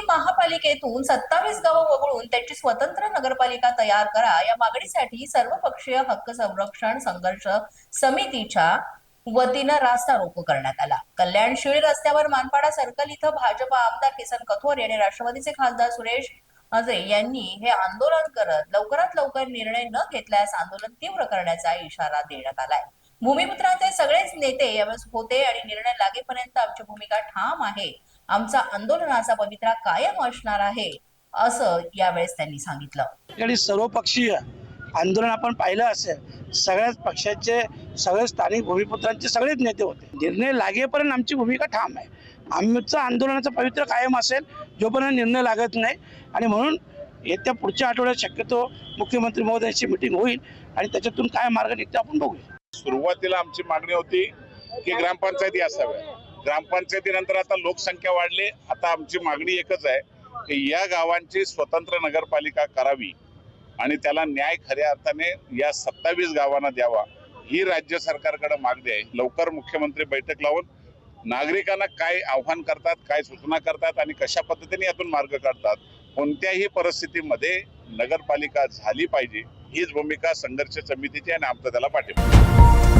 समितीतून सत्तावीस गावं वगळून त्याची स्वतंत्र नगरपालिका तयार करा. या मागणीसाठी सर्वपक्षीय हक्क संरक्षण संघर्ष समितीच्या वतीनं रास्ता रोको करण्यात आला. कल्याण शिळ रस्त्यावर मानपाडा सर्कल इथं भाजपा आमदार किसन कथोर यांनी राष्ट्रवादीचे खासदार सुरेश अजय यांनी हे आंदोलन करत लवकरात लवकर निर्णय न घेतल्यास आंदोलन तीव्र करण्याचा इशारा देण्यात आलाय. भूमिपुत्रांचे सगळेच नेते यावेळेस होते आणि निर्णय लागेपर्यंत आमची भूमिका ठाम आहे. आमचा आंदोलनाचा पवित्रा कायम असणार आहे असं यावेळेस त्यांनी सांगितलं. आणि सर्वपक्षीय आंदोलन आपण पाहिलं असेल सगळ्याच पक्षाचे सगळे स्थानिक भूमिपुत्रांचे सगळेच नेते होते. निर्णय लागेपर्यंत आमची भूमिका ठाम आहे. आमचं आंदोलनाचं पवित्र कायम असेल जोपर्यंत निर्णय लागत नाही. आणि म्हणून येत्या पुढच्या आठवड्यात शक्यतो मुख्यमंत्री महोदयांची मिटिंग होईल आणि त्याच्यातून काय मार्ग निघतो आपण बघूया. सुरुवातीला आमची मागणी होती की ग्रामपंचायती असाव्या ग्रामपंचायतीनंतर आता लोकसंख्या वाढली. आता आमची मागणी एकच आहे की या गावांची स्वतंत्र नगरपालिका करावी आणि त्याला न्याय खऱ्या अर्थाने या सत्तावीस गावांना द्यावा. ही राज्य सरकारकडे मागणी आहे. लवकर मुख्यमंत्री बैठक लावून नागरिकांना काय आव्हान करतात काय सूचना करतात आणि कशा पद्धतीने यातून मार्ग काढतात कोणत्याही परिस्थितीमध्ये नगरपालिका झाली पाहिजे हीच भूमिका संघर्ष समितीची आणि आमचा त्याला पाठिंबा.